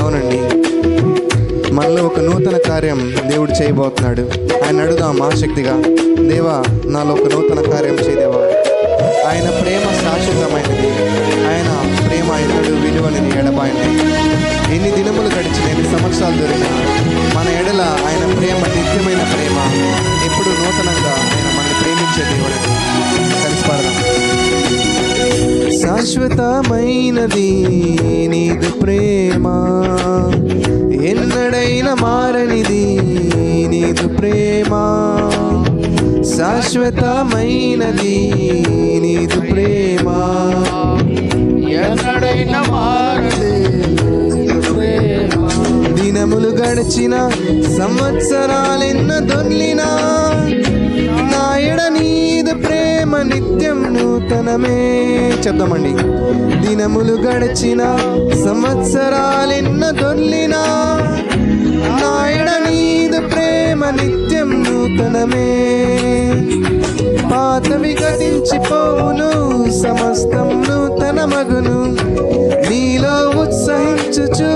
అవునండి. మనలో ఒక నూతన కార్యం దేవుడు చేయబోతున్నాడు. ఆయన అడుగుదాం ఆసక్తిగా దేవా నాలో ఒక నూతన కార్యం చేయదేవా? ఆయన ప్రేమ శాశ్వతమైనది ఆయన ప్రేమ ఎన్నడు విలువనిది ఎడబాయినది ఎన్ని దినములు గడిచిన ఎన్ని సంవత్సరాలు దొరికిన మన ఎడల ఆయన ప్రేమ నిత్యమైన ప్రేమ. ఎప్పుడు నూతనంగా ఆయన మనల్ని ప్రేమించే దేవుడు శాశ్వతమైనది నీదు ప్రేమ. ఎన్నడైనా మారనిది నీదు ప్రేమ. శాశ్వతమైనది నీదు ప్రేమ. ఎన్నడైనా మారనిది దినములు గడిచిన సంవత్సరాలెన్న దొర్లినా నాయడ నీదు ప్రేమ నిత్యం మనమే చెప్దామండి. దినములు గడిచిన సంవత్సరాలిన్న దొర్లినా నాయన నీదు ప్రేమ నిత్యం నూతనమే. పాతవి గతించిపోవును సమస్తం నూతన మగును నీలో ఉత్సహించుచు